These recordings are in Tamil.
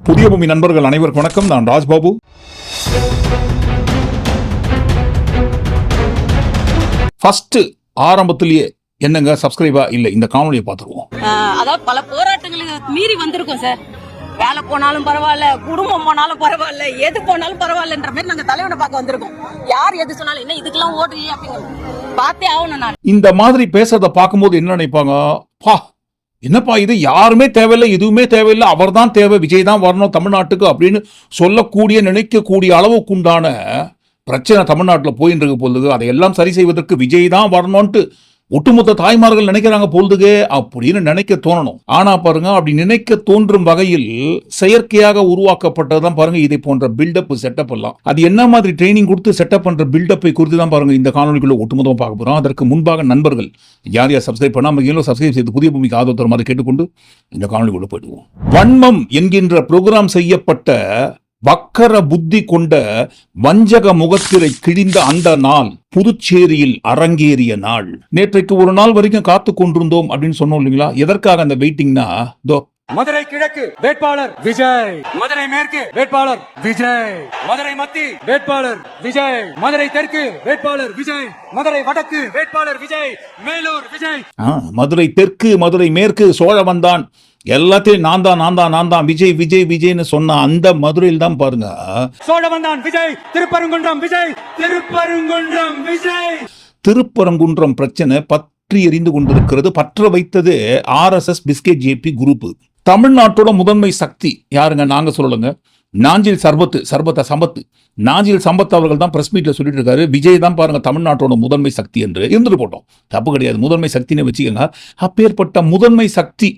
புதிய பூமி நண்பர்கள் அனைவருக்கும் வணக்கம். நான் ராஜ்பாபு. ஃபர்ஸ்ட் ஆரம்பத்திலேயே என்னங்க சப்ஸ்கிரைபா இல்ல? இந்த காணொலியை பார்த்துருவோம். ஆஹ் அதாவது பல போராட்டங்களுக்கு மீறி வந்திருக்கோம் சார். வேலை போனாலும் பரவாயில்ல குடும்பம் போனாலும் பரவாயில்ல எது போனாலும் பரவாயில்லன்ற மாதிரி நாங்க தலைவனை பார்க்க வந்திருக்கோம். யார் எது சொன்னாலும் என்ன இதுக்கெல்லாம் ஓடுறீங்க? அப்படிங்க பார்த்தே ஆகணும் நான். இந்த மாதிரி பேசுறத பார்க்கும்போது என்ன நினைப்பாங்க? பா என்னப்பா இது? யாருமே தேவையில்லை எதுவுமே தேவையில்லை. அவர் தான் தேவை. விஜய் தான் வரணும் தமிழ்நாட்டுக்கு அப்படின்னு சொல்லக்கூடிய நினைக்கக்கூடிய அளவுக்கு உண்டான பிரச்சனை தமிழ்நாட்டில் போயின்னு இருக்க பொழுது அதையெல்லாம் சரி செய்வதற்கு விஜய் தான் வரணும்ன்ட்டு ஒட்டுமொத்த தாய்மார்கள் நினைக்கிறாங்க பொழுதுக்கு அப்படின்னு நினைக்க தோணணும். ஆனா பாருங்க அப்படி நினைக்க தோன்றும் வகையில் செயற்கையாக உருவாக்கப்பட்டதான் பாருங்க இதை போன்ற பில்டப் செட்டப் எல்லாம். அது என்ன மாதிரி ட்ரைனிங் கொடுத்து செட்டப் பண்ற பில்டப்பை குறித்து தான் பாருங்க இந்த காணொலிக்குள்ள ஒட்டுமொத்தமாக பார்க்க போறோம். அதற்கு முன்பாக நண்பர்கள் யார் யார் சப்ஸ்கிரைப் பண்ணாம இன்னும் சப்ஸ்கிரைப் செய்து புதிய பூமிக்கு ஆதரவு தருமாறு கேட்டுக்கொண்டு இந்த காணொலிக்குள்ள போயிடுவோம். வன்மம் என்கின்ற ப்ரோக்ராம் செய்யப்பட்ட வக்கர புத்தி கொண்ட வஞ்சக முகத்திரை கிழிந்த அந்த நாள் புதுச்சேரியில் அரங்கேறிய நாள். நேற்றைக்கு ஒரு நாள் வரைக்கும் காத்து கொண்டிருந்தோம் அப்படின்னு சொன்னோம் இல்லைங்களா? எதற்காக அந்த வெயிட்டிங்னா? தோ மதுரை கிழக்கு வேட்பாளர் விஜய். மதுரை மேற்கு வேட்பாளர் விஜய். மதுரை மத்தி வேட்பாளர் விஜய். மதுரை தெற்கு வேட்பாளர் விஜய். மதுரை வடக்கு வேட்பாளர் விஜய். மேலூர் விஜய். மதுரை தெற்கு மதுரை மேற்கு சோழவந்தான். எல்லாத்தையும் நான் தான் நான் தான் நான் தான். விஜய் விஜய் விஜய்னு சொன்ன அந்த மதுரையில் தான் பாருங்க. சோழவந்தான் விஜய் திருப்பரங்குன்றம் விஜய் திருப்பரங்குன்றம் விஜய். திருப்பரங்குன்றம் பிரச்சனை பற்றி எரிந்து கொண்டிருக்கிறது. பற்ற வைத்தது ஆர்எஸ்எஸ் பிஸ்கெட் ஜேபி குரூப் தமிழ்நாட்டோட முதன்மை சக்தி யாருங்க? நாங்க சொல்லலுங்க. நாஞ்சில் சர்பத்து சர்பத்த சம்பத்து. நாஞ்சில் சம்பத் அவர்கள் தான் பிரஸ் மீட்ல சொல்லிட்டு இருக்காரு. விஜய் தான் பாருங்க தமிழ்நாட்டோட முதன்மை சக்தி என்று. இருந்துட்டு போட்டோம். தப்பு கிடையாது. முதன்மை சக்தின்னு வச்சுக்கோங்க. அப்பேற்பட்ட முதன்மை சக்தி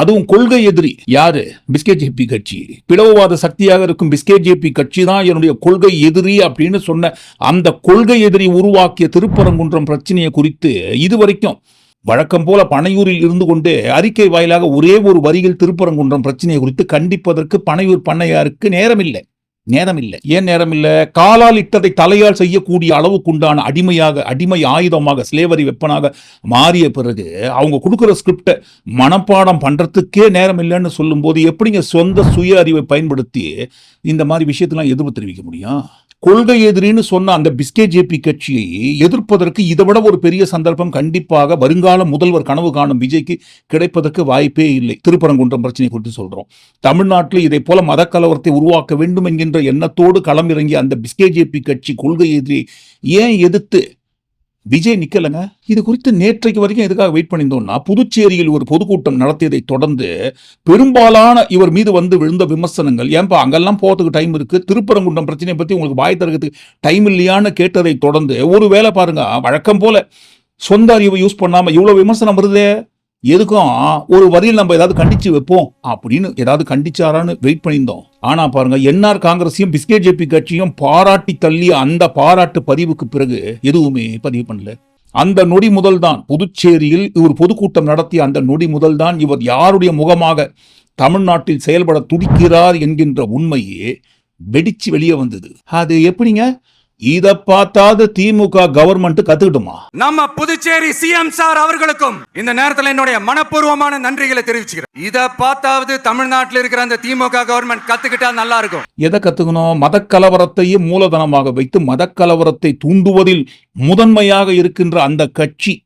அதுவும் கொள்கை எதிரி. யாரு? பிஸ்கே ஜேபி கட்சி. பிளவுவாத சக்தியாக இருக்கும் பிஸ்கே ஜேபி கட்சி தான் என்னுடைய கொள்கை எதிரி அப்படின்னு சொன்ன அந்த கொள்கை எதிரி உருவாக்கிய திருப்பரங்குன்றம் பிரச்சனையை குறித்து இதுவரைக்கும் வழக்கம் போல பனையூரில் இருந்து கொண்டு அறிக்கை வாயிலாக ஒரே ஒரு வரியில் திருப்பரங்குன்றம் பிரச்சனையை குறித்து கண்டிப்பதற்கு பனையூர் பண்ணையாருக்கு நேரமில்லை. நேரமில்லை. ஏன் நேரமில்லை? காலால் இட்டதை தலையால் செய்யக்கூடிய அளவுக்குண்டான அடிமையாக அடிமை ஆயுதமாக ஸ்லேவரி வெப்பனாக மாறிய பிறகு அவங்க கொடுக்குற ஸ்கிரிப்டை மனப்பாடம் பண்றதுக்கே நேரம் இல்லைன்னு சொல்லும்போது எப்படிங்க சொந்த சுய அறிவை பயன்படுத்தி இந்த மாதிரி விஷயத்தெல்லாம் எதிர்ப்பு தெரிவிக்க முடியும்? கொள்கை எதிரின்னு சொன்ன அந்த பிஸ்கே ஜேபி கட்சியை எதிர்ப்பதற்கு இதை விட ஒரு பெரிய சந்தர்ப்பம் கண்டிப்பாக வருங்கால முதல்வர் கனவு காணும் விஜய்க்கு கிடைப்பதற்கு வாய்ப்பே இல்லை. திருப்பரங்குன்றம் பிரச்சனை குறித்து சொல்றோம். தமிழ்நாட்டில் இதை போல மதக்கலவரத்தை உருவாக்க வேண்டும் என்கின்ற எண்ணத்தோடு களமிறங்கிய அந்த பிஸ்கே ஜேபி கட்சி கொள்கை எதிரி ஏன் எதிர்த்து விஜய் நிக்கலங்க. இது குறித்து நேற்றைக்கு வரைக்கும் எதுக்காக வெயிட் பண்ணியிருந்தோம்னா புதுச்சேரியில் ஒரு பொதுக்கூட்டம் நடத்தியதை தொடர்ந்து பெரும்பாலான இவர் மீது வந்து விழுந்த விமர்சனங்கள். ஏன்பா அங்கெல்லாம் போகிறதுக்கு டைம் இருக்கு? திருப்பரங்குன்றம் பிரச்சனையை பத்தி உங்களுக்கு வாய் தரத்துக்கு டைம் இல்லையான்னு கேட்டதை தொடர்ந்து ஒரு வேளை பாருங்க வழக்கம் போல சொந்த அறிவை யூஸ் பண்ணாம இவ்வளவு விமர்சனம் வருதே? எதுக்கும் ஒரு வரியில் நம்ம ஏதாவது கண்டிச்சு வைப்போம் அப்படின்னு ஏதாவது கண்டிச்சாரான்னு வெயிட் பண்ணியிருந்தோம். ஆனா பாருங்க என்ஆர் காங்கிரஸையும் பிஸ்கெட் ஜேபி கட்சியும் பாராட்டி தள்ளிய அந்த பாராட்டு பதிவுக்கு பிறகு எதுவுமே பதிவு பண்ணல. அந்த நொடி முதல் தான் புதுச்சேரியில் இவர் பொதுக்கூட்டம் நடத்திய அந்த நொடி முதல் தான் இவர் யாருடைய முகமாக தமிழ்நாட்டில் செயல்பட துடிக்கிறார் என்கின்ற உண்மையே வெடிச்சு வெளியே வந்தது. அது எப்படிங்க? இத பார்த்தாது திமுக கவர்மெண்ட் கத்துக்கிட்டுமா? நம்ம புதுச்சேரி சிஎம் சார் அவர்களுக்கும் இந்த நேரத்துல என்னுடைய மனப்பூர்வமான நன்றிகளை தெரிவிச்சுக்கிறேன். இத பார்த்தாவது தமிழ்நாட்டில் இருக்கிற அந்த திமுக கவர்மெண்ட் கத்துக்கிட்டா நல்லா இருக்கும் எதை கத்துக்கணும்? மதக்கலவரத்தையே மூலதனமாக வைத்து மதக்கலவரத்தை தூண்டுவதில் முதன்மையாக இருக்கின்ற அந்த கட்சி.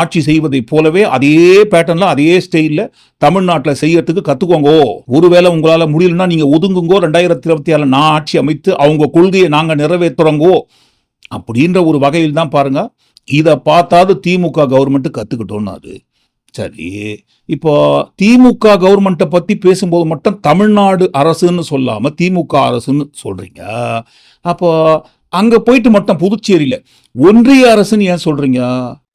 ஆட்சி செய்வதைப் போலவே அதே பேட்டர்ன்ல அதே ஸ்டைலில் தமிழ்நாட்டில் செய்யறதுக்கு கத்துக்கோங்கோ. ஒருவேளை உங்களால் முடியலன்னா நீங்க ஒதுங்குங்கோ. ரெண்டாயிரத்தி இருபத்தி ஏழு நான் ஆட்சி அமைத்து அவங்க கொள்கையை நாங்கள் நிறைவேற்றுறோங்கோ அப்படின்ற ஒரு வகையில் தான் பாருங்க. இதை பார்த்தாது திமுக கவர்மெண்ட்டு கற்றுக்கிட்டோன்னு அது. சரி இப்போ திமுக கவர்மெண்ட்டை பற்றி பேசும்போது மட்டும் தமிழ்நாடு அரசுன்னு சொல்லாமல் திமுக அரசுன்னு சொல்கிறீங்க அப்போ அங்கே போயிட்டு மட்டும் புதுச்சேரியில் ஒன்றிய அரசுன்னு ஏன் சொல்கிறீங்க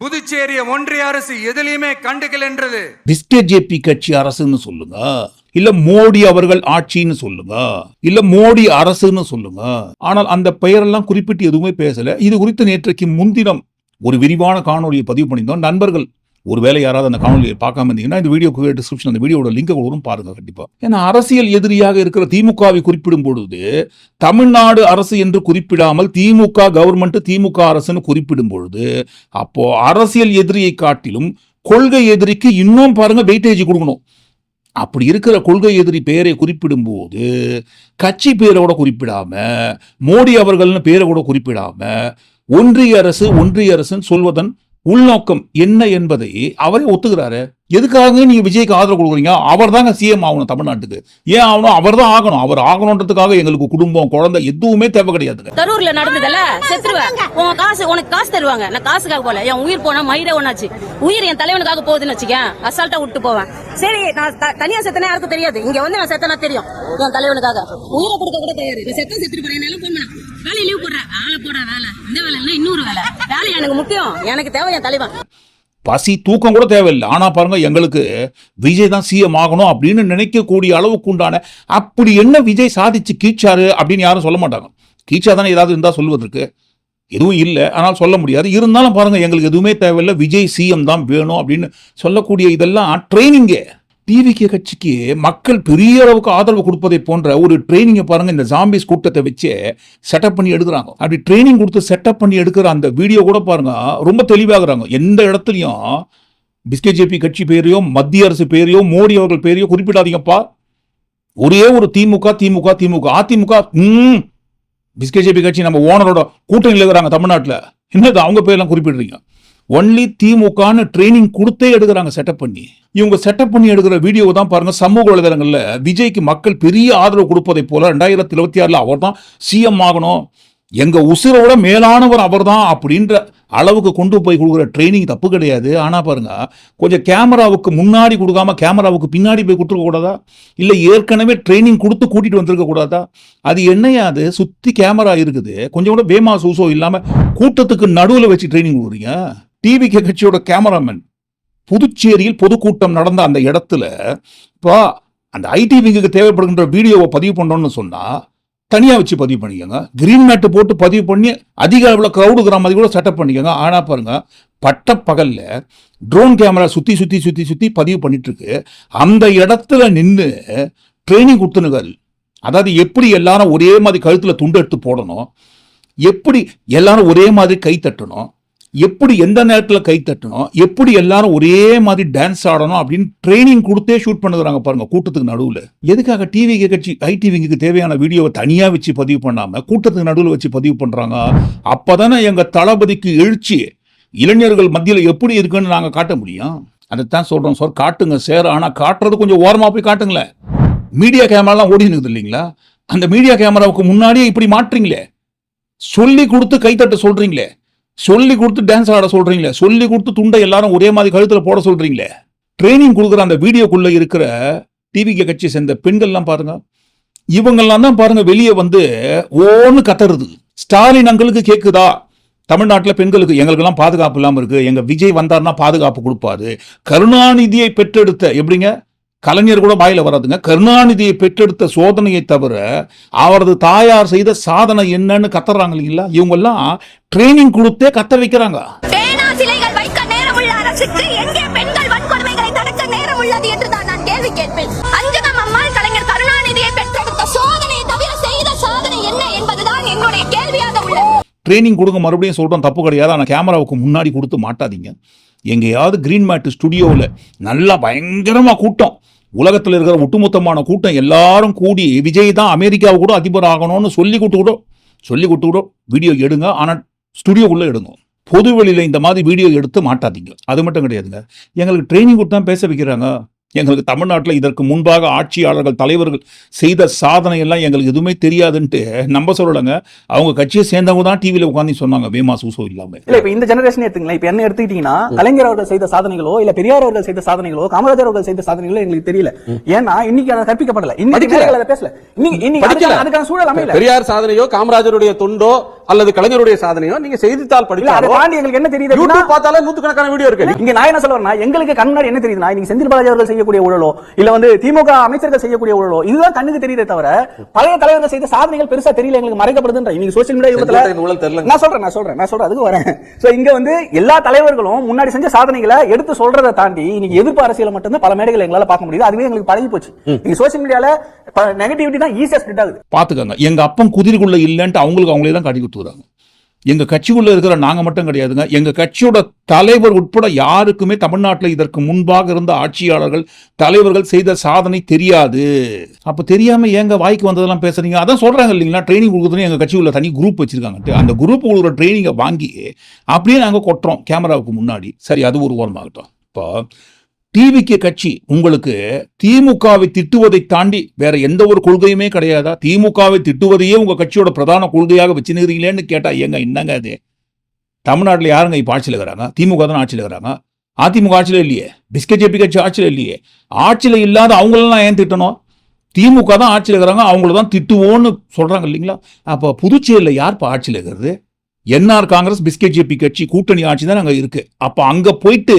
புதுச்சேரிய ஒன்றிய அரசு எதுலயுமே கண்டுக்கலன்றது பிஸ்கெட் ஜேபி கட்சி அரசுன்னு சொல்லுங்க. இல்ல மோடி அவர்கள் ஆட்சின்னு சொல்லுங்க. இல்ல மோடி அரசுன்னு சொல்லுங்க. ஆனால் அந்த பெயரெல்லாம் குறிப்பிட்டு எதுவுமே பேசல. இது குறித்து நேற்றைக்கு முன்தினம் ஒரு விரிவான காணொலியை பதிவு பண்ணியிருந்தோம். நண்பர்கள் ஒருவேளை யாராவது அந்த காணொலியை பார்க்காம இருந்தீங்கன்னா இந்த வீடியோ டிஸ்கிரிப்ஷன் அந்த வீடியோட லிங்கை வரும் பாருங்க கண்டிப்பா. ஏன்னா அரசியல் எதிரியாக இருக்கிற திமுகவை குறிப்பிடும் பொழுது தமிழ்நாடு அரசு என்று குறிப்பிடாமல் திமுக கவர்மெண்ட் திமுக அரசுன்னு குறிப்பிடும் பொழுது அப்போ அரசியல் எதிரியை காட்டிலும் கொள்கை எதிரிக்கு இன்னும் பாருங்க வெயிட்டேஜ் கொடுக்கணும். அப்படி இருக்கிற கொள்கை எதிரி பெயரை குறிப்பிடும்போது கட்சி பேரோட குறிப்பிடாம மோடி அவர்கள்னு பேரை கூட குறிப்பிடாம ஒன்றிய அரசு ஒன்றிய அரசுன்னு சொல்வதன் உள்நோக்கம் என்ன என்பதை அவரே ஒத்துக்கிறாரு. எதுக்காக நீங்கள் விஜய்க்கு ஆதரவு கொடுக்குறீங்க? அவர் தாங்க சிஎம் ஆகணும் தமிழ்நாட்டுக்கு. ஏன் ஆகணும்? அவர் தான் ஆகணும். அவர் ஆகணுன்றதுக்காக எங்களுக்கு குடும்பம் குழந்தை எதுவுமே தேவை கிடையாது கரூர்ல நடந்ததுல செத்துருவேன் உன் காசு உனக்கு காசு தருவாங்க. நான் காசுக்காக போல. என் உயிர் போனா மயிர ஒன்னாச்சு உயிர் என் தலைவனுக்காக போகுதுன்னு வச்சுக்கேன். அசால்ட்டா விட்டு போவேன். சரி நான் தனியா செத்தனா யாருக்கும் தெரியாது. இங்க வந்து நான் செத்தனா தெரியும். என் தலைவனுக்காக. உயிரை கொடுக்க கூட தெரியாது நான் செத்து செத்துட்டு போறேன். என்னால போன் பண்ண. வேலை லீவ் போடுறேன் வேலை போடுற வேலை. இந்த வேலை இல்லை இன்னொரு வேலை. வேலை எனக்கு முக்கியம். எனக்கு தேவை என் தலைவன். பசி தூக்கம் கூட தேவையில்லை. ஆனால் பாருங்க எங்களுக்கு விஜய் தான் சிஎம் ஆகணும் அப்படின்னு நினைக்கக்கூடிய அளவுக்கு உண்டான அப்படி என்ன விஜய் சாதிச்சு கீச்சாரு அப்படின்னு யாரும் சொல்ல மாட்டாங்க. கீச்சா தானே ஏதாவது இருந்தால் சொல்வதற்கு. எதுவும் இல்லை ஆனால் சொல்ல முடியாது. இருந்தாலும் பாருங்க எங்களுக்கு எதுவுமே தேவையில்லை. விஜய் சிஎம் தான் வேணும் அப்படின்னு சொல்லக்கூடிய இதெல்லாம் ட்ரைனிங்கே டிவிகே கட்சிக்கு மக்கள் பெரிய அளவுக்கு ஆதரவு கொடுப்பதை போன்ற ஒரு ட்ரைனிங்கை பாருங்க இந்த ஜாம்பிஸ் கூட்டத்தை வச்சு செட்டப் பண்ணி எடுக்கிறாங்க. அப்படி ட்ரைனிங் கொடுத்து செட்டப் பண்ணி எடுக்கிற அந்த வீடியோ கூட பாருங்க ரொம்ப தெளிவாகிறாங்க. எந்த இடத்துலையும் பிஸ்கேஜேபி கட்சி பேரையோ மத்திய அரசு பேரையோ மோடி அவர்கள் பேரையோ குறிப்பிடாதீங்கப்பா ஒரே ஒரு திமுக திமுக திமுக அதிமுக ம். பிஸ்கேஜேபி கட்சி நம்ம ஓனரோட கூட்டணியில் இருக்கிறாங்க தமிழ்நாட்டில். என்னது அவங்க பேர்லாம் குறிப்பிடுறீங்க? ஒன்லி திமுகன்னு ட்ரைனிங் கொடுத்தே எடுக்கிறாங்க செட்டப் பண்ணி. இவங்க செட்டப் பண்ணி எடுக்கிற வீடியோ தான் பாருங்க சமூக வலைதளங்களில் விஜய்க்கு மக்கள் பெரிய ஆதரவு கொடுப்பதை போல ரெண்டாயிரத்தி இருபத்தி ஆறில் அவர் தான் சிஎம் ஆகணும். எங்க உசிரோட மேலானவர் அவர்தான் அப்படின்ற அளவுக்கு கொண்டு போய் கொடுக்குற ட்ரைனிங் தப்பு கிடையாது. ஆனால் பாருங்க கொஞ்சம் கேமராவுக்கு முன்னாடி கொடுக்காம கேமராவுக்கு பின்னாடி போய் கொடுத்துருக்க கூடாதா? இல்லை ஏற்கனவே ட்ரைனிங் கொடுத்து கூட்டிட்டு வந்திருக்க கூடாதா? அது என்னையாது சுற்றி கேமரா இருக்குது. கொஞ்சம் கூட வேமா சூசோ இல்லாமல் கூட்டத்துக்கு நடுவில் வச்சு ட்ரைனிங் கொடுக்குறீங்க? டிவி கட்சியோட கேமராமேன் புதுச்சேரியில் பொதுக்கூட்டம் நடந்த அந்த இடத்துல இப்போ அந்த ஐடி விங்குக்கு தேவைப்படுகின்ற வீடியோவை பதிவு பண்ணோம்னு சொன்னால் தனியாக வச்சு பதிவு பண்ணிக்கோங்க. கிரீன் மேட்டு போட்டு பதிவு பண்ணி அதிக அளவில் க்ரௌடு இருக்கிற மாதிரி கூட செட்டப் பண்ணிக்கோங்க. ஆனால் பாருங்கள் பட்ட பகலில் ட்ரோன் கேமரா சுற்றி சுற்றி சுற்றி சுற்றி பதிவு பண்ணிட்டுருக்கு. அந்த இடத்துல நின்று ட்ரைனிங் கொடுத்துனுக்காரு அதாவது எப்படி எல்லாரும் ஒரே மாதிரி கழுத்தில் துண்டு எடுத்து போடணும்? எப்படி எல்லாரும் ஒரே மாதிரி கை தட்டணும்? எப்படி எந்த நேரத்தில் கை தட்டணும்? எப்படி எல்லாரும் ஒரே மாதிரி டான்ஸ் ஆடணும் அப்படின்னு ட்ரைனிங் கொடுத்தே ஷூட் பண்ணுறாங்க பாருங்க கூட்டத்துக்கு நடுவில். எதுக்காக டிவி கட்சி ஐடிவிக்கு தேவையான வீடியோவை தனியாக வச்சு பதிவு பண்ணாமல் கூட்டத்துக்கு நடுவில் வச்சு பதிவு பண்ணுறாங்க அப்போ தானே எங்கள் தளபதிக்கு எழுச்சி. இளைஞர்கள் மத்தியில் எப்படி இருக்குன்னு நாங்கள் காட்ட முடியும்? அதைத்தான் சொல்கிறோம் சார் காட்டுங்க சார். ஆனால் காட்டுறது கொஞ்சம் ஓரமாக போய் காட்டுங்களேன். மீடியா கேமராலாம் ஓடி இருக்குது இல்லைங்களா? அந்த மீடியா கேமராவுக்கு முன்னாடியே இப்படி மாட்டுறீங்களே சொல்லி கொடுத்து கைத்தட்ட சொல்கிறீங்களே சொல்லி கொடுத்து டான்ஸ் ஆட சொல்றீங்களே? சொல்லி கொடுத்து துண்டை எல்லாரும் ஒரே மாதிரி கழுத்தில் போட சொல்றீங்களே? ட்ரைனிங் கொடுக்குற அந்த வீடியோக்குள்ள இருக்கிற டிவிக்கு கட்சி சேர்ந்த பெண்கள்லாம் பாருங்க. இவங்கெல்லாம் தான் பாருங்க வெளியே வந்து ஓன்னு கத்துறது ஸ்டாலின் அங்களுக்கு கேட்குதா தமிழ்நாட்டில் பெண்களுக்கு எங்களுக்கெல்லாம் பாதுகாப்பு இல்லாமல் இருக்கு. எங்க விஜய் வந்தார்னா பாதுகாப்பு கொடுப்பாரு. கருணாநிதியை பெற்றெடுத்த எப்படிங்க? கலைஞர் கூட வாயில வராதுங்க. கருணாநிதியை பெற்றெடுத்த சோதனையை தவிர அவரது தாயார் செய்த சாதனை என்னன்னு கத்துறாங்க இல்லைங்களா? இவங்கெல்லாம் ட்ரைனிங் கொடுத்தே கத்த வைக்கிறாங்க. ட்ரைனிங் கொடுங்க மறுபடியும் சொல்றோம் தப்பு கிடையாது. ஆனால் கேமராவுக்கு முன்னாடி கொடுத்து மாட்டாதீங்க. எங்கேயாவது கிரீன் மேட் ஸ்டுடியோவில் நல்லா பயங்கரமாக கூட்டம். உலகத்தில் இருக்கிற ஒட்டுமொத்தமான கூட்டம் எல்லாரும் கூடி விஜய் தான் அமெரிக்காவை கூட அதிபர் ஆகணும்னு சொல்லி கொடுத்து கூட சொல்லி கொடுத்து கூட வீடியோ எடுங்க. ஆனால் ஸ்டுடியோக்குள்ளே எடுங்க. பொது வெளியில் இந்த மாதிரி வீடியோ எடுத்து மாட்டாதீங்க. அது மட்டும் கிடையாதுங்க. எங்களுக்கு ட்ரைனிங் கொடுத்து தான் பேச வைக்கிறாங்க. எங்களுக்கு தமிழ்நாட்டில் இதற்கு முன்பாக ஆட்சியாளர்கள் தலைவர்கள் செய்த சாதனை எல்லாம் எங்களுக்கு எதுவுமே தெரியாதுன்ட்டு நம்ப சொல்லலைங்க. அவங்க கட்சியை சேர்ந்தவங்க தான் டிவியில் உட்காந்து சொன்னாங்க வேமா சூசோ இல்லாமல் இல்ல இப்ப இந்த ஜெனரேஷன் எடுத்துங்களேன் இப்ப என்ன எடுத்துக்கிட்டீங்கன்னா கலைஞர் அவர்கள் செய்த சாதனைகளோ இல்ல பெரியார் அவர்கள் செய்த சாதனைகளோ காமராஜர் அவர்கள் செய்த சாதனைகளோ எங்களுக்கு தெரியல. ஏன்னா இன்னைக்கு அதை கற்பிக்கப்படல. இன்னைக்கு படிக்கல. அதை பேசல. இன்னைக்கு படிக்கல. அதுக்கான- சூழல் அமையல. பெரியார் சாதனையோ காமராஜருடைய தொண்டோ அல்லது கலைஞருடைய சாதனையோ நீங்க செய்தித்தாள் இல்ல அதை தாண்டி எங்களுக்கு என்ன தெரியுது யூடியூப் பார்த்தாலே நூத்துக்கணக்கான வீடியோ இருக்கு. இங்க நான் என்ன சொல்ல வரேன்னா எங்களுக்கு கண் முன்னாடி என்ன தெரியுதுன்னா இன்னைக்கு செந்தில் பாலாஜி அவர்கள் செய்ய செய்யக்கூடிய ஊழலோ இல்ல வந்து திமுக அமைச்சர்கள் செய்யக்கூடிய ஊழலோ இதுதான் கண்ணுக்கு தெரியுதே தவிர பழைய தலைவர்கள் செய்த சாதனைகள் பெருசா தெரியல எங்களுக்கு மறைக்கப்படுதுன்ற. இன்னைக்கு சோசியல் மீடியா தெரியலங்க. நான் சொல்றேன் நான் சொல்றேன் நான் சொல்றேன் அதுக்கு வரேன். சோ இங்க வந்து எல்லா தலைவர்களும் முன்னாடி செஞ்ச சாதனைகளை எடுத்து சொல்றதை தாண்டி இன்னைக்கு எதிர்ப்பு அரசியல மட்டும்தான் பல மேடைகள் எங்களால பார்க்க முடியுது. அதுவே எங்களுக்கு பழகி போச்சு. நீங்க சோசியல் மீடியால நெகட்டிவிட்டி தான் ஈஸியா ஸ்ப்ரெட் ஆகுது. பார்த்துக்கங்க. எங்க அப்பன் குதிரைக்குள்ள இல்லைன்ட்டு அவங்களுக்கு அவங்களே தான் காட்டி கொடுத்துறாங்க எங்க கட்சிக்குள்ள இருக்கிற நாங்க மட்டும் கிடையாதுங்க. எங்க கட்சியோட தலைவர் உட்பட யாருக்குமே தமிழ்நாட்டில் இதற்கு முன்பாக இருந்த ஆட்சியாளர்கள் தலைவர்கள் செய்த சாதனை தெரியாது. அப்போ தெரியாம எங்கள் வாய்க்கு வந்ததெல்லாம் பேசுறீங்க? அதான் சொல்றாங்க இல்லைங்களா? ட்ரைனிங் கொடுக்குறதுன்னு எங்க கட்சிக்குள்ள தனி குரூப் வச்சுருக்காங்க அந்த குரூப் கொடுக்குற ட்ரைனிங்கை வாங்கி அப்படியே நாங்க கொட்டுறோம் கேமராவுக்கு முன்னாடி. சரி அது ஒரு ஓரமாகட்டும். இப்போ டிவிக்கு கட்சி உங்களுக்கு திமுகவை திட்டுவதை தாண்டி வேற எந்த ஒரு கொள்கையுமே கிடையாதா? திமுகவை திட்டுவதையே உங்க கட்சியோட பிரதான கொள்கையாக வச்சுருக்கீங்களேன்னு கேட்டா ஏங்க என்னங்க அது? தமிழ்நாட்டில் யாருங்க இப்போ ஆட்சியில் இருக்கிறாங்க? திமுக தான் ஆட்சியில் இருக்கிறாங்க? அதிமுக ஆட்சியில் இல்லையே. பிஸ்கட் ஜேபி கட்சி ஆட்சியில் இல்லையே. ஆட்சியில் இல்லாத அவங்களெல்லாம் ஏன் திட்டணும்? திமுக தான் ஆட்சியில் இருக்கிறாங்க அவங்கள தான் திட்டுவோன்னு சொல்கிறாங்க இல்லைங்களா? அப்போ புதுச்சேரியில் யார் இப்போ ஆட்சியில் இருக்கிறது? என்ஆர் காங்கிரஸ் பிஸ்கெட் ஜேபி கட்சி கூட்டணி ஆட்சி தான் அங்கே இருக்கு. அப்போ அங்கே போயிட்டு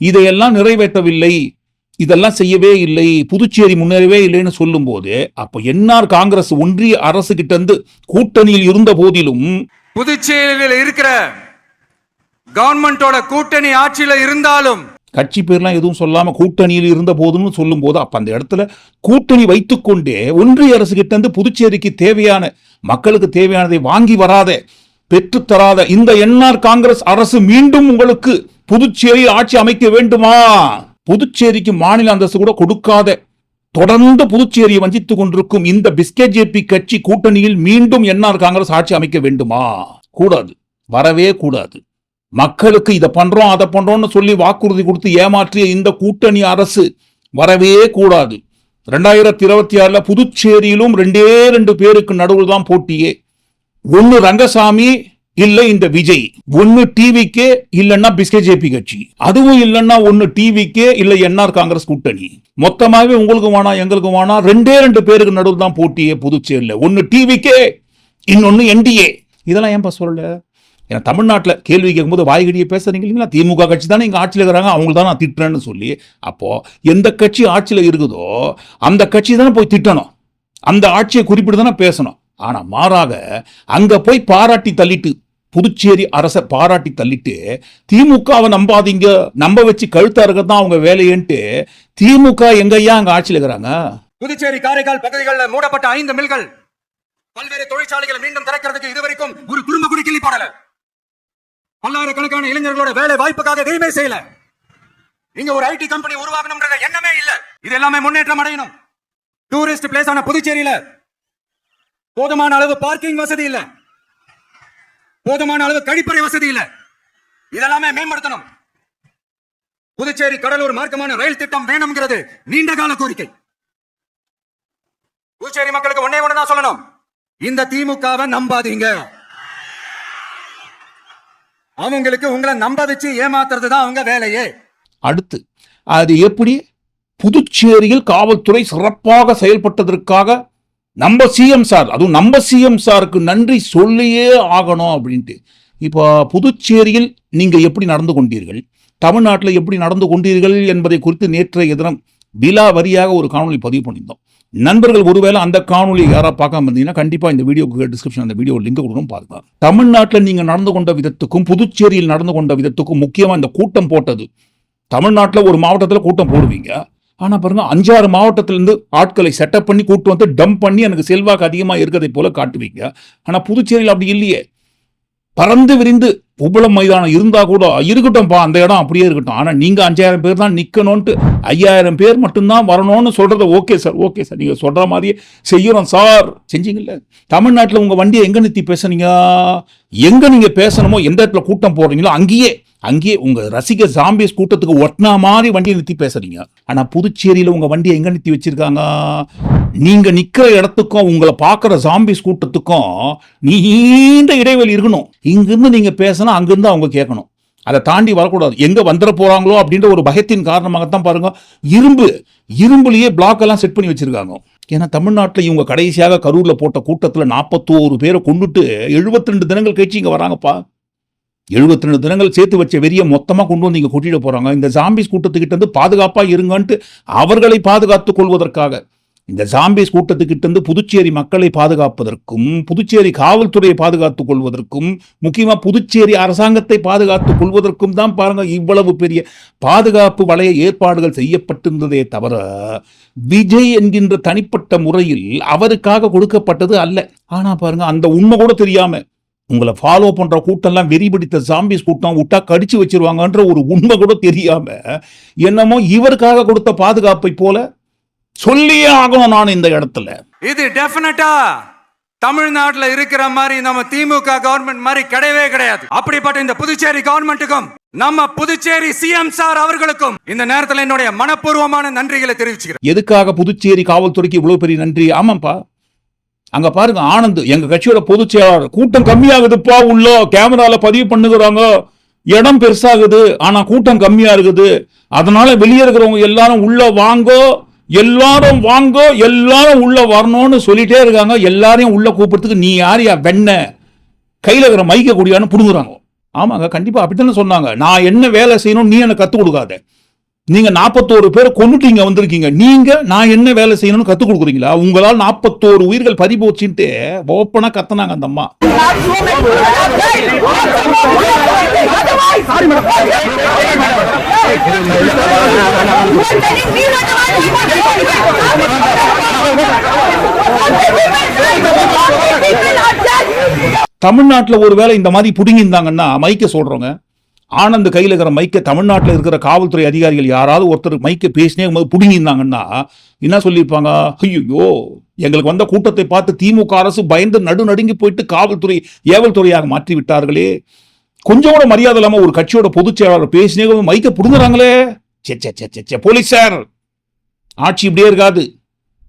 இதையெல்லாம் நிறைவேற்றவில்லை இதெல்லாம் செய்யவே இல்லை புதுச்சேரி முன்னேறவே இல்லைன்னு சொல்லும்போது அப்போ என்ஆர் காங்கிரஸ் ஒன்றிய அரசு கிட்ட இருந்து கூட்டணியில் இருந்த போதிலும் புதுச்சேரியில் இருக்கிற கவர்மெண்டோட கூட்டணி ஆட்சியில இருந்தாலும் கட்சி பேர்லாம் எதுவும் சொல்லாம கூட்டணியில் இருந்த போதும்னு சொல்லும்போது அப்ப அந்த இடத்துல கூட்டணி வைத்துக்கொண்டே ஒன்றிய அரசு கிட்ட இருந்து புதுச்சேரிக்கு தேவையான மக்களுக்கு தேவையானதை வாங்கி வராத பெற்றுத்தராத இந்த என்ஆர் காங்கிரஸ் அரசு மீண்டும் உங்களுக்கு புதுச்சேரி ஆட்சி அமைக்க வேண்டுமா? புதுச்சேரிக்கு மாநில அந்தஸ்து கூட கொடுக்காத தொடர்ந்து புதுச்சேரியை வஞ்சித்துக் கொண்டிருக்கும் இந்த பிஸ்கெட் ஜேபி கட்சி கூட்டணியில் மீண்டும் என்ஆர் காங்கிரஸ் ஆட்சி அமைக்க வேண்டுமா? கூடாது. வரவே கூடாது. மக்களுக்கு இதை பண்றோம் அதை பண்றோம்னு சொல்லி வாக்குறுதி கொடுத்து ஏமாற்றிய இந்த கூட்டணி அரசு வரவே கூடாது. ரெண்டாயிரத்தி இருபத்தி ஆறுல புதுச்சேரியிலும் ரெண்டே ரெண்டு பேருக்கு நடுவில் தான் போட்டியே. ஒன்னு ரங்கசாமி இல்ல இந்த விஜய். ஒன்னு டிவிக்கே இல்லன்னா பிஸ்கே ஜேபி கட்சி. அதுவும் இல்லன்னா ஒன்னு டிவிக்கே இல்ல என்ஆர் காங்கிரஸ் கூட்டணி. மொத்தமாவே உங்களுக்கு வேணாம் எங்களுக்கு வேணாம். ரெண்டே ரெண்டு பேருக்கு நடுவில் தான் போட்டியே புதுச்சேரியில. ஒன்னு டிவிக்கே இன்னொன்னு என்டிஏ இதெல்லாம் ஏன்பா சொல்லல? ஏன்னா தமிழ்நாட்டில் கேள்வி கேட்கும்போது வாய்கடியை பேசுறீங்க இல்லைங்களா? திமுக கட்சி தானே இங்கே ஆட்சியில் இருக்கிறாங்க. அவங்க தான் நான் திட்டுறேன்னு சொல்லி. அப்போது எந்த கட்சி ஆட்சியில் இருக்குதோ அந்த கட்சி தானே போய் திட்டணும். அந்த ஆட்சியை குறிப்பிட்டு தானே பேசணும். ஆனால் மாறாக அங்கே போய் பாராட்டி தள்ளிட்டு புதுச்சேரி அரசை பாராட்டி தள்ளிட்டு திமுகவை நம்பாதீங்க நம்ப வச்சு கழுத்தா தான் அவங்க வேலையேன்ட்டு திமுக எங்கய்யா அங்கே ஆட்சியில் இருக்கிறாங்க? புதுச்சேரி காரைக்கால் பகுதிகளில் மூடப்பட்ட ஐந்து மில்கள் பல்வேறு தொழிற்சாலைகளை மீண்டும் திறக்கிறதுக்கு இதுவரைக்கும் ஒரு குடும்ப குடி கிள்ளி போடல. பல்லாயிரக்கணக்கான இளைஞர்களோட வேலை வாய்ப்புக்காக எதையுமே செய்யல. இங்க ஒரு ஐடி கம்பெனி உருவாகணும்ன்ற எண்ணமே இல்ல. இது எல்லாமே முன்னேற்றம் அடையணும். டூரிஸ்ட் பிளேஸ் ஆன புதுச்சேரியில போதுமான அளவு பார்க்கிங் வசதி இல்ல. போதுமான அளவு கழிப்பறை வசதி இல்ல. இதெல்லாமே மேம்படுத்தணும். புதுச்சேரி கடலூர் மார்க்கமான ரயில் திட்டம் வேணும்ங்கிறது நீண்ட கால கோரிக்கை. புதுச்சேரி மக்களுக்கு ஒன்னே ஒன்று தான் சொல்லணும். இந்த திமுகவை நம்பாதீங்க. அவங்களுக்கு உங்களை நம்ப வச்சு ஏமாத்துறது தான் அவங்க வேலையே. அடுத்து அது எப்படி? புதுச்சேரியில் காவல்துறை சிறப்பாக செயல்பட்டதற்காக நம்ம சிஎம் சார் அதுவும் நம்ம சிஎம் சாருக்கு நன்றி சொல்லியே ஆகணும் அப்படின்ட்டு. இப்போ புதுச்சேரியில் நீங்கள் எப்படி நடந்து கொண்டீர்கள்? தமிழ்நாட்டில் எப்படி நடந்து கொண்டீர்கள் என்பதை குறித்து நேற்றைய தினம் விலா வரியாக ஒரு காணொலி பதிவு பண்ணியிருந்தோம். நண்பர்கள் ஒருவேளை அந்த காணொலி யாரா பார்க்காம இருந்தீங்கன்னா கண்டிப்பாக இந்த வீடியோக்கு டிஸ்கிரிப்ஷன் அந்த வீடியோ லிங்க் கொடுக்கணும் பார்க்கலாம். தமிழ்நாட்டில் நீங்கள் நடந்து கொண்ட விதத்துக்கும் புதுச்சேரியில் நடந்து கொண்ட விதத்துக்கும் முக்கியமாக இந்த கூட்டம் போட்டது. தமிழ்நாட்டில் ஒரு மாவட்டத்தில் கூட்டம் போடுவீங்க. ஆனால் பாருங்க அஞ்சாறு மாவட்டத்திலேருந்து ஆட்களை செட்டப் பண்ணி கூட்டு வந்து டம்ப் பண்ணி எனக்கு செல்வாக்கு அதிகமாக இருக்கிறதை போல காட்டுவீங்க. ஆனால் புதுச்சேரியில் அப்படி இல்லையே. பறந்து விரிந்து உபளம் மைதானம் இருந்தா கூட இருக்கட்டும்ப்பா அந்த இடம் அப்படியே இருக்கட்டும். ஆனால் நீங்கள் அஞ்சாயிரம் பேர் தான் நிற்கணும்ன்ட்டு ஐயாயிரம் பேர் மட்டும்தான் வரணும்னு சொல்கிறத ஓகே சார் ஓகே சார் நீங்கள் சொல்கிற மாதிரியே செய்கிறோம் சார் செஞ்சீங்கல்ல? தமிழ்நாட்டில் உங்கள் வண்டியை எங்கே நிறுத்தி பேசுனீங்க? எங்கே நீங்கள் பேசணுமோ எந்த இடத்துல கூட்டம் போடுறீங்களோ அங்கேயே அங்கேயே உங்க ரசிகர் ஜாம்பியஸ் கூட்டத்துக்கு ஒட்டினா மாதிரி வண்டியை நிறுத்தி பேசுறீங்க ஆனா புதுச்சேரியில உங்க வண்டியை எங்க நிறுத்தி வச்சிருக்காங்க? நீங்க நிக்கிற இடத்துக்கும் உங்களை பார்க்குற ஜாம்பிஸ் கூட்டத்துக்கும் நீண்ட இடைவெளி இருக்கணும். இங்கிருந்து நீங்க பேசினா அங்கிருந்து அவங்க கேட்கணும். அதை தாண்டி வரக்கூடாது. எங்க வந்துட போறாங்களோ அப்படின்ற ஒரு பயத்தின் காரணமாகத்தான் பாருங்க. இரும்பு இரும்புலயே பிளாக் எல்லாம் செட் பண்ணி வச்சிருக்காங்க. ஏன்னா தமிழ்நாட்டில் இவங்க கடைசியாக கரூரில் போட்ட கூட்டத்தில் நாற்பத்தோரு பேரை கொண்டுட்டு 72 தினங்கள் கழிச்சு இங்கே வராங்கப்பா. எழுபத்தி ரெண்டு தினங்கள் சேர்த்து வச்ச வெறிய மொத்தமாக கொண்டு வந்து இங்கே கொட்டிட போகிறாங்க இந்த ஜாம்பிஸ் கூட்டத்துக்கிட்ட இருந்து பாதுகாப்பாக இருங்கன்ட்டு அவர்களை பாதுகாத்துக் கொள்வதற்காக இந்த ஜாம்பிஸ் கூட்டத்துக்கிட்டேருந்து புதுச்சேரி மக்களை பாதுகாப்பதற்கும் புதுச்சேரி காவல்துறையை பாதுகாத்துக் கொள்வதற்கும் முக்கியமாக புதுச்சேரி அரசாங்கத்தை பாதுகாத்துக் கொள்வதற்கும் தான் பாருங்கள் இவ்வளவு பெரிய பாதுகாப்பு வளைய ஏற்பாடுகள் செய்யப்பட்டிருந்ததே தவிர விஜய் என்கின்ற தனிப்பட்ட முறையில் அவருக்காக கொடுக்கப்பட்டது அல்ல. ஆனால் பாருங்கள் அந்த உண்மை கூட தெரியாமல் உங்களை ஃபாலோ பண்ற கூட்டம்லாம் வெறி பிடித்த ஜாம்பிஸ் கூட்டம் விட்டா கடிச்சு வச்சிருவாங்கன்ற ஒரு உண்மை கூட தெரியாம என்னமோ இவருக்காக கொடுத்த பாதுகாப்பை போல சொல்லியே ஆகணும் நான் இந்த இடத்துல. இது டெஃபினட்டா தமிழ்நாட்டுல இருக்கிற மாதிரி நம்ம திமுக கவர்மெண்ட் மாதிரி கிடையவே கிடையாது. அப்படிப்பட்ட இந்த புதுச்சேரி கவர்மெண்ட்டுக்கும் நம்ம புதுச்சேரி சிஎம் சார் அவர்களுக்கும் இந்த நேரத்துல என்னுடைய மனப்பூர்வமான நன்றிகளை தெரிவிச்சுக்கிறேன். எதுக்காக புதுச்சேரி காவல்துறைக்கு இவ்வளவு பெரிய நன்றி? ஆமாப்பா அங்க பாருங்க ஆனந்த் எங்க கட்சியோட பொதுச் செயலாளர். கூட்டம் கம்மியாகுதுப்பா உள்ள. கேமரால பதிவு பண்ணுகிறாங்க. இடம் பெருசாகுது. ஆனா கூட்டம் கம்மியா இருக்குது. அதனால வெளியே இருக்கிறவங்க எல்லாரும் உள்ள வாங்கோ. எல்லாரும் வாங்கோ. எல்லாரும் உள்ள வரணும்னு சொல்லிட்டே இருக்காங்க. எல்லாரையும் உள்ள கூப்பிடுறதுக்கு நீ யாரையா வெண்ண? கையில இருக்கிற மைக்க குடியான்னு புடுங்குறாங்க. ஆமாங்க கண்டிப்பா. அப்படித்தானே சொன்னாங்க. நான் என்ன வேலை செய்யணும் நீ எனக்கு கத்துக் கொடுக்காத. நீங்க நாற்பத்தோரு பேர் கொண்டுட்டீங்க வந்திருக்கீங்க. நீங்க நான் என்ன வேலை செய்யணும்னு கத்துக் கொடுக்குறீங்களா? உங்களால் நாற்பத்தோரு உயிர்கள் பறி போச்சுட்டு ஓப்பனா கத்துனாங்க அந்த அம்மா. தமிழ்நாட்டுல ஒருவேளை இந்த மாதிரி புடுங்கியிருந்தாங்கன்னா மைக்க சொல்றோங்க ஆனந்த் கையில் இருக்கிற மைக்கை தமிழ்நாட்டில் இருக்கிற காவல்துறை அதிகாரிகள் யாராவது ஒருத்தர் மைக்கை பேசினே போது புடுங்கியிருந்தாங்கன்னா என்ன சொல்லியிருப்பாங்க? ஐயோ எங்களுக்கு வந்த கூட்டத்தை பார்த்து திமுக அரசு பயந்து நடு நடுங்கி போயிட்டு காவல்துறை ஏவல்துறையாக மாற்றி விட்டார்களே. கொஞ்சம் கூட மரியாதை இல்லாமல் ஒரு கட்சியோட பொதுச் செயலாளர் பேசினே மைக்கை பிடுங்குறாங்களே. சே சே சே சே, சே போலீஸ் சார் ஆட்சி இப்படியே இருக்காது.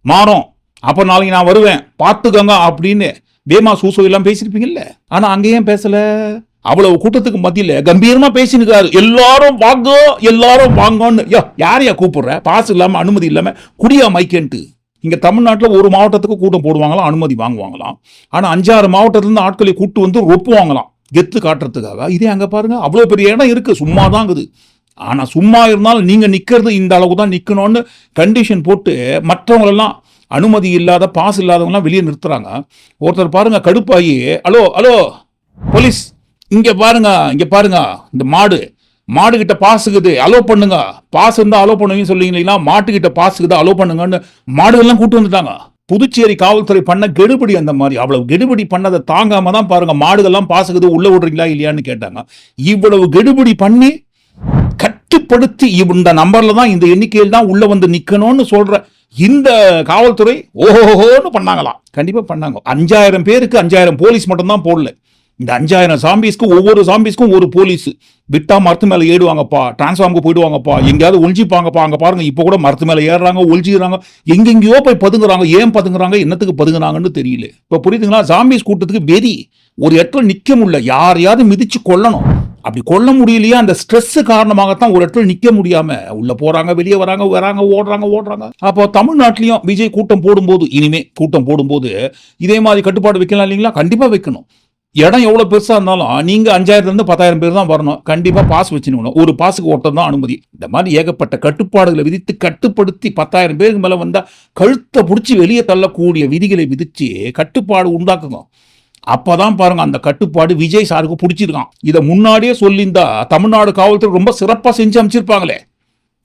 மாறும். அப்போ நாளைக்கு நான் வருவேன். பார்த்துக்கோங்க அப்படின்னு பேமா சூசோ எல்லாம் பேசியிருப்பீங்கல்ல. ஆனால் அங்கேயும் பேசலை. அவ்வளவு கூட்டத்துக்கு மத்தியில் கம்பீரமா பேசினுக்காரு. எல்லாரும் வாங்க எல்லாரும் வாங்கன்னு. யோ யாரையா கூப்பிடுற? பாஸ் இல்லாம அனுமதி இல்லாம குடியா மைக்கேன்ட்டு. இங்க தமிழ்நாட்டில் ஒரு மாவட்டத்துக்கு கூட்டம் போடுவாங்களாம் அனுமதி வாங்குவாங்களாம். ஆனா அஞ்சாறு மாவட்டத்திலிருந்து ஆட்களை கூட்டு வந்து ரொப்புவாங்களாம் கெத்து காட்டுறதுக்காக. இதே அங்க பாருங்க அவ்வளவு பெரிய இடம் இருக்கு சும்மா தான் இருக்குது. ஆனா சும்மா இருந்தாலும் நீங்க நிக்கிறது இந்த அளவு தான் நிக்கணும்னு கண்டிஷன் போட்டு மற்றவங்களெல்லாம் அனுமதி இல்லாத பாஸ் இல்லாதவங்கலாம் வெளியே நிறுத்துறாங்க. ஒருத்தர் பாருங்க கடுப்பாயி ஹலோ ஹலோ போலீஸ் இங்க பாருங்க இங்க பாருங்க இந்த மாடு மாடு கிட்ட பாசுக்குது அலோ பண்ணுங்க. பாஸ் இருந்தா அலோ பண்ணுவீங்கன்னு சொல்லிங்களா மாட்டு கிட்ட பாசுக்குது அலோ பண்ணுங்கன்னு மாடுகள்லாம் கூட்டு வந்துட்டாங்க. புதுச்சேரி காவல்துறை பண்ண கெடுபடி அந்த மாதிரி. அவ்வளவு கெடுபடி பண்ணதை தாங்காம தான் பாருங்க மாடுகள்லாம் பாசுக்குது உள்ள விடுறீங்களா இல்லையான்னு கேட்டாங்க. இவ்வளவு கெடுபடி பண்ணி கட்டுப்படுத்தி இந்த நம்பர்ல தான் இந்த எண்ணிக்கையில் தான் உள்ள வந்து நிக்கணும்னு சொல்ற இந்த காவல்துறை ஓஹோன்னு பண்ணாங்களாம். கண்டிப்பா பண்ணாங்க. அஞ்சாயிரம் பேருக்கு அஞ்சாயிரம் போலீஸ் மட்டும் தான் போடல. இந்த அஞ்சாயிரம் சாம்பிஸ்க்கு ஒவ்வொரு சாம்பிஸ்க்கும் ஒரு போலீஸ் விட்டா மரத்து மேலே ஏடுவாங்கப்பா டிரான்ஸ்ஃபார்முக்கு போயிடுவாங்கப்பா. எங்கேயாவது ஒழிஞ்சிப்பாங்கப்பா அங்க பாருங்க இப்போ கூட மரத்து மேல ஏறுறாங்க ஒழிஞ்சிக்கிறாங்க எங்கெங்கேயோ போய் பதுங்குறாங்க. ஏன் பதுங்குறாங்க? என்னத்துக்கு பதுங்குறாங்கன்னு தெரியல. இப்ப புரியுதுங்களா? சாம்பிஸ் கூட்டத்துக்கு வெறி. ஒரு இடத்துல நிக்க முடியல. யாரையாவது மிதிச்சு கொல்லணும். அப்படி கொல்ல முடியலையா? அந்த ஸ்ட்ரெஸ் காரணமாகத்தான் ஒரு இடத்துல நிக்க முடியாம. உள்ள போறாங்க வெளியே வராங்க வராங்க ஓடுறாங்க ஓடுறாங்க. அப்போ தமிழ்நாட்டிலையும் விஜய் கூட்டம் போடும்போது இனிமே கூட்டம் போடும்போது இதே மாதிரி கட்டுப்பாடு வைக்கலாம் இல்லைங்களா? கண்டிப்பா வைக்கணும். இடம் எவ்வளோ பெருசாக இருந்தாலும் நீங்கள் அஞ்சாயிரத்துலேருந்து பத்தாயிரம் பேர் தான் வரணும். கண்டிப்பாக பாஸ் வச்சுக்கணும் ஒரு பாஸுக்கு ஒருத்தர் தான் அனுமதி. இந்த மாதிரி ஏகப்பட்ட கட்டுப்பாடுகளை விதித்து கட்டுப்படுத்தி பத்தாயிரம் பேருக்கு மேலே வந்தால் கழுத்தை பிடிச்சி வெளியே தள்ளக்கூடிய விதிகளை விதித்து கட்டுப்பாடு உண்டாக்குங்க. அப்பதான் பாருங்கள் அந்த கட்டுப்பாடு விஜய் சாருக்கு பிடிச்சிருக்கான். இதை முன்னாடியே சொல்லியிருந்தா தமிழ்நாடு காவல்துறை ரொம்ப சிறப்பாக செஞ்சு அமைச்சிருப்பாங்களே.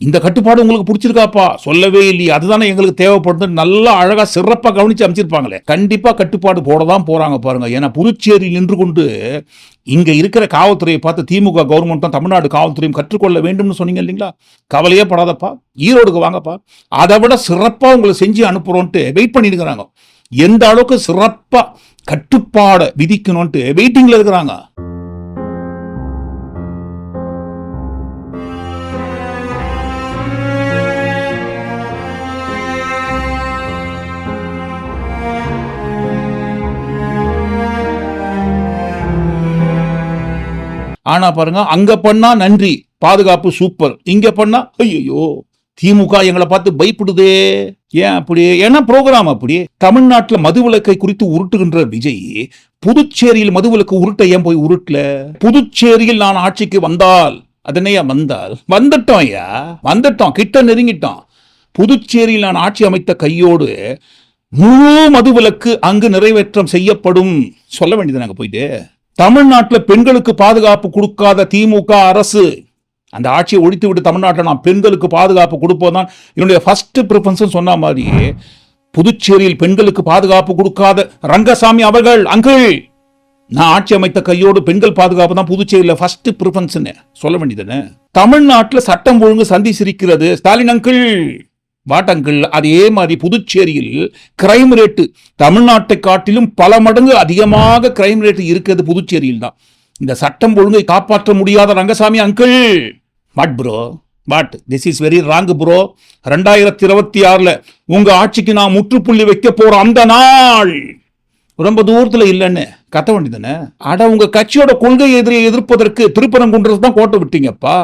இந்த கட்டுப்பாடு உங்களுக்கு பிடிச்சிருக்காப்பா? சொல்லவே இல்லையே. அதுதானே எங்களுக்கு தேவைப்படுது. நல்லா அழகா சிறப்பாக கவனிச்சு அமைச்சிருப்பாங்களே. கண்டிப்பா கட்டுப்பாடு போட தான் போறாங்க பாருங்க. ஏன்னா புதுச்சேரியில் நின்று கொண்டு இங்க இருக்கிற காவல்துறையை பார்த்து திமுக கவர்மெண்ட்டும் தமிழ்நாடு காவல்துறையும் கற்றுக்கொள்ள வேண்டும்னு சொன்னீங்க இல்லைங்களா? கவலையே படாதப்பா. ஈரோடுக்கு வாங்கப்பா. அதை விட சிறப்பா உங்களை செஞ்சு அனுப்புறோன்ட்டு வெயிட் பண்ணிருக்கிறாங்க எந்த அளவுக்கு சிறப்பா கட்டுப்பாடை விதிக்கணும்ன்ட்டு வெயிட்டிங்ல இருக்கிறாங்க. ஆனா பாருங்க அங்க பண்ணா நன்றி பாதுகாப்பு சூப்பர் இங்க பண்ணா ஐயோ திமுக எங்களை பார்த்து பயப்படுதே. ஏன் அப்படி? ஏன்னா ப்ரோக்ராம் அப்படி. தமிழ்நாட்டுல மதுவிலக்கை குறித்து உருட்டுகின்ற விஜய் புதுச்சேரியில் மதுவிலக்கு உருட்ட ஏன் போய் உருட்டல? புதுச்சேரியில் நான் ஆட்சிக்கு வந்தால் அதனையா வந்தால்? வந்துட்டோம் ஐயா வந்துட்டோம் கிட்ட நெருங்கிட்டோம். புதுச்சேரியில் நான் ஆட்சி அமைத்த கையோடு முழு மதுவிலக்கு அங்கு நிறைவேற்றம் செய்யப்படும். சொல்ல வேண்டியது நாங்கள் போயிட்டு. தமிழ்நாட்டில் பெண்களுக்கு பாதுகாப்பு கொடுக்காத திமுக அரசு. அந்த ஆட்சியை ஒழித்து விட்டு தமிழ்நாட்டில் நான் பெண்களுக்கு பாதுகாப்பு கொடுப்போம் தான் என்னுடைய ஃபர்ஸ்ட் ப்ரிஃபரன்ஸ் சொன்ன மாதிரியே புதுச்சேரியில் பெண்களுக்கு பாதுகாப்பு கொடுக்காத ரங்கசாமி அவர்கள் அங்கிள் நான் ஆட்சி அமைத்த கையோடு பெண்கள் பாதுகாப்பு தான் புதுச்சேரியில் ஃபர்ஸ்ட் ப்ரிஃபரன்ஸ்னு சொல்ல வேண்டியதுன்னு தமிழ்நாட்டில் சட்டம் ஒழுங்கு சந்தி சிரிக்கிறது. ஸ்டாலின் அங்கிள் வாட்டங்கள் அதே மாதிரி புதுச்சேரியில் கிரைம் ரேட்டு தமிழ்நாட்டை காட்டிலும் பல மடங்கு அதிகமாக கிரைம் ரேட்டு இருக்கிறது புதுச்சேரியில் தான். இந்த சட்டம் ஒழுங்கை காப்பாற்ற முடியாத Rangasamy uncle what bro what this is very wrong bro ரெண்டாயிரத்தி இருபத்தி ஆறில் உங்க ஆட்சிக்கு நான் முற்றுப்புள்ளி வைக்க போற அந்த நாள். ரொம்ப தூரத்தில் இல்லைன்னு. கத்த வேண்டியதானே அட உங்க கட்சியோட கொள்கை எதிரியை எதிர்ப்பதற்கு திருப்பரங்குன்றது தான் கோட்டை விட்டீங்கப்பா.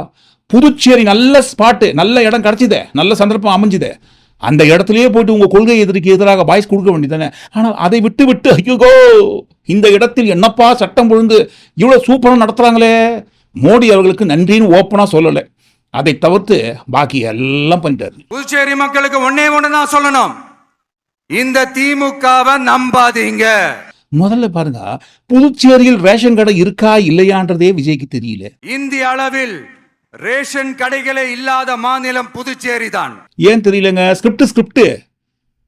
புதுச்சேரி நல்ல ஸ்பாட்டு நல்ல இடம் கிடைச்சிதே நல்ல சந்தர்ப்பம் அமைஞ்சுதே. அந்த இடத்துலயே போயிட்டு உங்க கொள்கை எதிரிக்கு எதிராக வாய்ஸ் கொடுக்க வேண்டியதானே ஆனால் அதை விட்டு விட்டு ஐயோ இந்த இடத்தில் என்னப்பா சட்டம் ஒழுங்கு இவ்வளவு சூப்பரா நடத்துறாங்களே? மோடி அவர்களுக்கு நன்றின்னு ஓப்பனா சொல்லலை. அதை தவிர்த்து பாக்கி எல்லாம் பண்ணிட்டாரு. புதுச்சேரி மக்களுக்கு ஒன்னே ஒண்ணு தான் சொல்லணும். இந்த திமுகவை நம்பாதீங்க. முதல்ல பாருங்க புதுச்சேரியில் ரேஷன் கடை இருக்கா இல்லையான்றதே விஜய்க்கு தெரியல. இந்திய அளவில் ரேஷன் கடைகளே இல்லாத மாநிலம் புதுச்சேரி தான் ஏன் தெரியலங்க? ஸ்கிரிப்ட் ஸ்கிரிப்ட்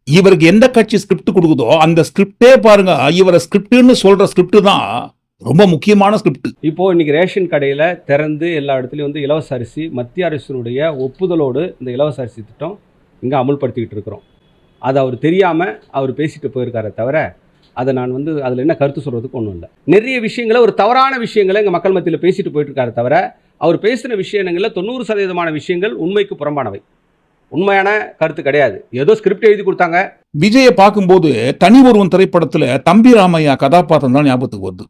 இவருக்கு எந்த கட்சி ஸ்கிரிப்ட் கொடுக்குதோ அந்த ஸ்கிரிப்டே பாருங்க. இவரை ஸ்கிரிப்ட்னு சொல்ற ஸ்கிரிப்ட் தான் ரொம்ப முக்கியமான ஸ்கிரிப்ட் இப்போ இன்னைக்கு ரேஷன் கடையில் திறந்து எல்லா இடத்துலையும் வந்து இலவச அரிசி மத்திய அரசினுடைய ஒப்புதலோடு இந்த இலவச அரிசி திட்டம் இங்கே அமுல்படுத்திக்கிட்டு இருக்கிறோம். அது அவர் தெரியாமல் அவர் பேசிட்டு போயிருக்காரே தவிர அதை நான் வந்து அதில் என்ன கருத்து சொல்கிறதுக்கு ஒன்றும் இல்லை. நிறைய விஷயங்களை ஒரு தவறான விஷயங்களை இங்கே மக்கள் மத்தியில் பேசிட்டு போயிட்டு இருக்காரு தவிர அவர் பேசின விஷயங்களில் தொண்ணூறு சதவீதமான விஷயங்கள் உண்மைக்கு புறம்பானவை. உண்மையான கருத்து கிடையாது. ஏதோ ஸ்கிரிப்ட் எழுதி கொடுத்தாங்க. விஜயை பார்க்கும்போது தனி ஒருவன் திரைப்படத்தில் தம்பி ராமையா கதாபாத்திரம் தான் ஞாபகத்துக்கு வருது.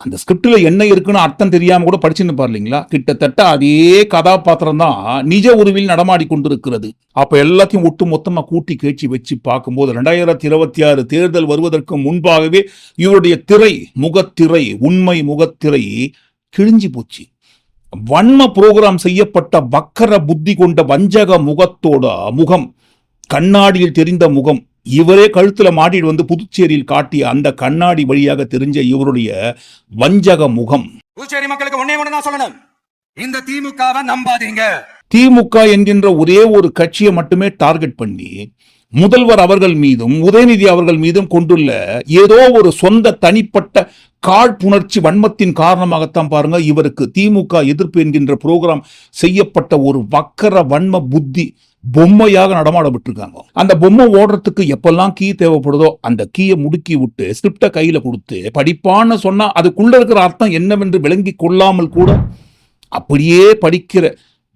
அந்த ஸ்கிரிப்டில் என்ன இருக்குன்னு அர்த்தம் தெரியாமல் கூட படிச்சுன்னு இல்லைங்களா? கிட்டத்தட்ட அதே கதாபாத்திரம் தான் நிஜ உருவில் நடமாடி கொண்டிருக்கிறது. அப்போ எல்லாத்தையும் ஒட்டு மொத்தமாக கூட்டி கேட்சி வச்சு பார்க்கும்போது ரெண்டாயிரத்தி இருபத்தி ஆறு தேர்தல் வருவதற்கு முன்பாகவே இவருடைய திரை முகத்திரை உண்மை முகத்திரை கிழிஞ்சு போச்சு. வன்ம புரோகிராம் செய்யப்பட்ட வக்கர புத்தி கொண்ட வஞ்சக முகத்தோட முகம் கண்ணாடியில் தெரிந்த முகம் இவரே கழுத்துல மாட்டிட்டு வந்து புதுச்சேரியில் காட்டிய அந்த கண்ணாடி வழியாக தெரிஞ்ச இவருடைய வஞ்சக முகம். புதுச்சேரி மக்களுக்கு ஒன்னே ஒண்ணு தான் சொல்லணும். இந்த திமுகவை நம்பாதீங்க. திமுக என்கின்ற ஒரே ஒரு கட்சியை மட்டுமே டார்கெட் பண்ணி முதல்வர் அவர்கள் மீதும் உதயநிதி அவர்கள் மீதும் கொண்டுள்ள ஏதோ ஒரு சொந்த தனிப்பட்ட காழ்ப்புணர்ச்சி வன்மத்தின் காரணமாகத்தான் பாருங்க இவருக்கு திமுக எதிர்ப்பு என்கின்ற புரோகிராம் செய்யப்பட்ட ஒரு வக்கர வன்ம புத்தி பொம்மையாக நடமாட விட்டுருக்காங்க அந்த பொம்மை ஓடுறதுக்கு எப்பெல்லாம் கீ தேவைப்படுதோ அந்த கீயை முடுக்கி விட்டு ஸ்கிரிப்டை கையில கொடுத்து படிப்பான்னு சொன்னா அதுக்குள்ள இருக்கிற அர்த்தம் என்னவென்று விளங்கி கொள்ளாமல் கூட அப்படியே படிக்கிற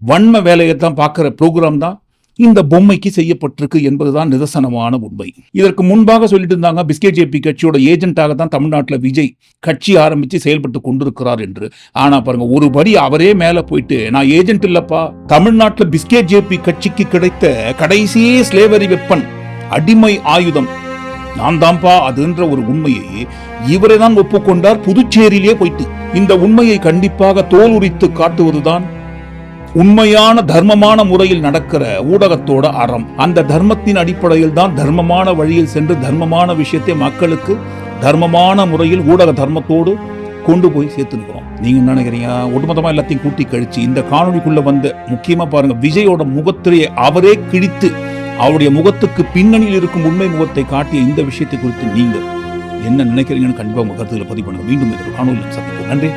வன்ம வேலையை தான் பார்க்கிற ப்ரோக்ராம் தான் இந்த பொம்மைக்கு செய்யப்பட்டிருக்கு என்பதுதான் நிதர்சனமான உண்மை. இதற்கு முன்பாக சொல்லிட்டு இருந்தாங்க பிஸ்கெட் ஜேபி கட்சியோட ஏஜென்ட்டாக தான் தமிழ்நாட்டில் விஜய் கட்சி ஆரம்பித்து செயல்பட்டு கொண்டிருக்கிறார் என்று. ஆனா பாருங்க ஒரு படி அவரே மேல போயிட்டு நான் ஏஜென்ட் இல்லப்பா தமிழ்நாட்டில் பிஸ்கெட் ஜேபி கட்சிக்கு கிடைத்த கடைசி ஸ்லேவரி வெப்பன் அடிமை ஆயுதம். நான் தான்ப்பா அதுன்ற ஒரு உண்மையை இவரே தான் ஒப்புக்கொண்டார் புதுச்சேரியிலே போயிட்டு. இந்த உண்மையை கண்டிப்பாக தோல் உரித்து காட்டுவதுதான் உண்மையான தர்மமான முறையில் நடக்கிற ஊடகத்தோட அறம். அந்த தர்மத்தின் அடிப்படையில் தான் தர்மமான வழியில் சென்று தர்மமான விஷயத்தை மக்களுக்கு தர்மமான முறையில் ஊடக தர்மத்தோடு கொண்டு போய் சேர்த்துருக்கிறோம் நீங்க என்ன நினைக்கிறீங்க? ஒட்டுமொத்தமா எல்லாத்தையும் கூட்டி கழிச்சு இந்த காணொலிக்குள்ள வந்த முக்கியமா பாருங்க விஜயோட முகத்திரையை அவரே கிழித்து அவருடைய முகத்துக்கு பின்னணியில் இருக்கும் உண்மை முகத்தை காட்டிய இந்த விஷயத்தை குறித்து நீங்க என்ன நினைக்கிறீங்கன்னு கண்டிப்பா உங்க கருத்துக்களை பதிவு பண்ணுங்க. மீண்டும் இந்த காணொலியில் சந்திப்போம். நன்றி.